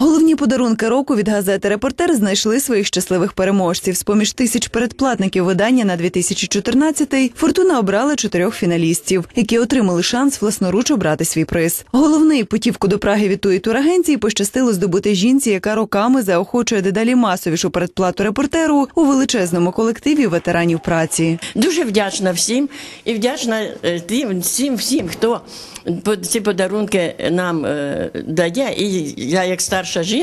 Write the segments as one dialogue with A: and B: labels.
A: Oh, Головні подарунки року від газети Репортер знайшли своїх щасливих переможців. З поміж тисяч передплатників видання на 2014-й Фортуна обрала чотирьох фіналістів, які отримали шанс власноруч обрати свій приз. Головний путівку до Праги від туї турагенції пощастило здобути жінці, яка роками заохочує дедалі масовішу передплату репортеру у величезному колективі ветеранів праці.
B: Дуже вдячна всім і вдячна е, тим всім, всім, хто ці подарунки нам е, дає. І я, як старша жінка,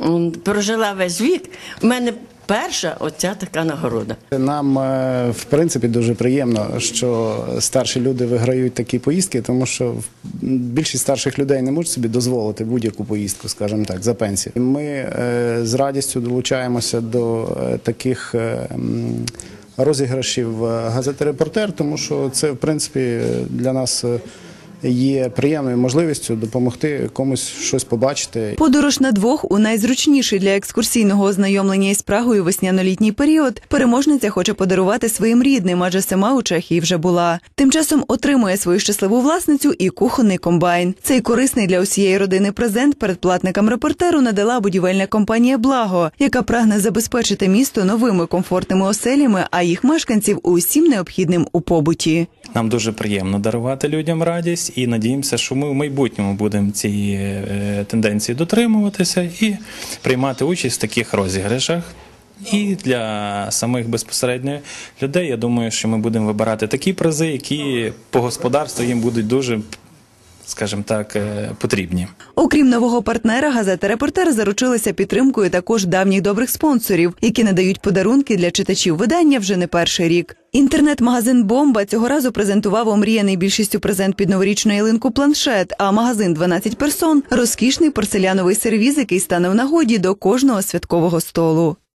B: м, прожила весь вік. У мене перша оця така нагорода.
C: Нам е, в принципі дуже приємно, що старші люди виграють такі поїздки, тому що більшість старших людей не можуть собі дозволити будь-яку поїздку, скажімо так, за пенсію. Ми е, з радістю долучаємося до е, таких. Розіграшів газети Репортер, тому що це в принципі для нас є приємною можливістю допомогти комусь щось побачити
A: Подорож на двох у найзручніший для екскурсійного ознайомлення із Прагою весняно-літній період переможниця хоче подарувати своїм рідним, адже сама у Чехії вже була. Тим часом отримує свою щасливу власницю і кухонний комбайн. Цей корисний для усієї родини презент передплатникам репортеру надала будівельна компанія Благо, яка прагне забезпечити місто новими комфортними оселями, а їх мешканців усім необхідним у побуті.
D: Нам дуже приємно дарувати людям радість і надіємося, що ми в майбутньому будемо цієї е, тенденції дотримуватися і приймати участь в таких розіграшах. І для самих безпосередньо людей, я думаю, що ми будемо вибирати такі призи, які по господарству їм будуть дуже, скажімо так, е, потрібні.
A: Окрім нового партнера, газета Репортер заручилася підтримкою також давніх добрих спонсорів, які надають подарунки для читачів видання вже не перший рік. Інтернет-магазин Бомба цього разу презентував омріяний більшістю презент під новорічну ялинку планшет. А магазин 12 персон розкішний порцеляновий сервіз, який стане в нагоді до кожного святкового столу.